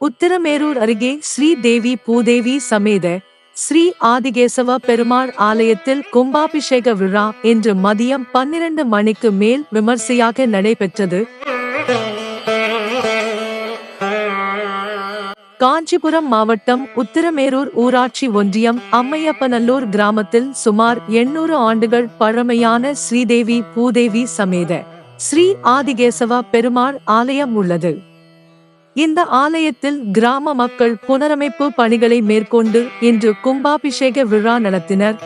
உத்திரமேரூர் அருகே ஸ்ரீ தேவி பூதேவி சமேத ஸ்ரீ ஆதிகேசவ பெருமாள் ஆலயத்தில் கும்பாபிஷேக விழா இன்று மதியம் பன்னிரண்டு மணிக்கு மேல் விமர்சையாக நடைபெற்றது. காஞ்சிபுரம் மாவட்டம் உத்திரமேரூர் ஊராட்சி ஒன்றியம் அம்மையப்பநல்லூர் கிராமத்தில் சுமார் எண்ணூறு ஆண்டுகள் பழமையான ஸ்ரீதேவி பூதேவி சமேத ஸ்ரீ ஆதிகேசவ பெருமாள் ஆலயம் உள்ளது. இந்த ஆலயத்தில் கிராம மக்கள் புனரமைப்பு பணிகளை மேற்கொண்டு இன்று கும்பாபிஷேக விழா நடத்தினர்.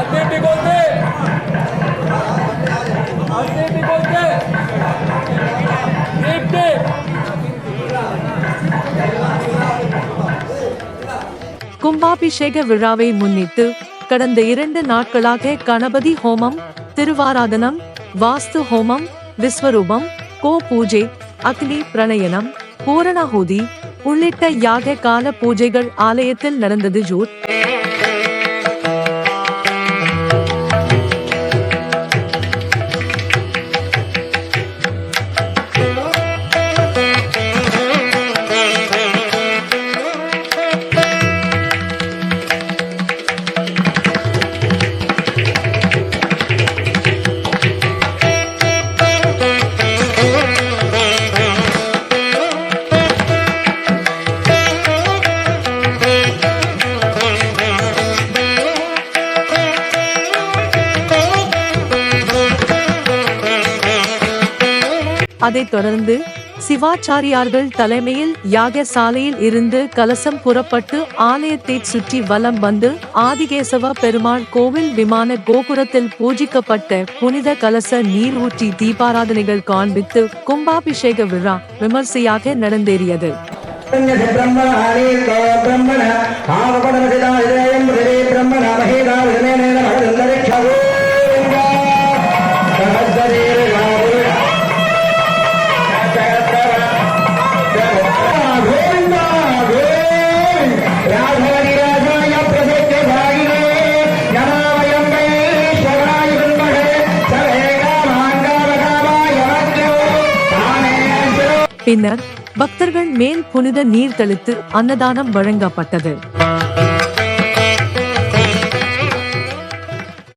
Atlético de கும்பாபிஷேக விழாவை முன்னிட்டு கடந்த இரண்டு நாட்களாக கணபதி ஹோமம் திருவாராதனம் வாஸ்து ஹோமம் விஸ்வரூபம் கோ பூஜை அக்னி பிரணயனம் பூரணாகுதி உள்ளிட்ட யாக கால பூஜைகள் ஆலயத்தில் நடந்தது ஜூட். அதைத் தொடர்ந்து சிவாச்சாரியார்கள் தலைமையில் யாக சாலையில் இருந்து கலசம் புறப்பட்டு ஆலயத்தை சுற்றி வலம் வந்து ஆதிகேசவ பெருமாள் கோவில் விமான கோபுரத்தில் பூஜிக்கப்பட்ட புனித கலச நீர் ஊற்றி தீபாராதனைகள் காண்பித்து கும்பாபிஷேக விழா விமர்சையாக நடந்தேறியது. பிரம்ம பின்னர் பக்தர்கள் மேல் புனித நீர் தெளித்து அன்னதானம் வழங்கப்பட்டது.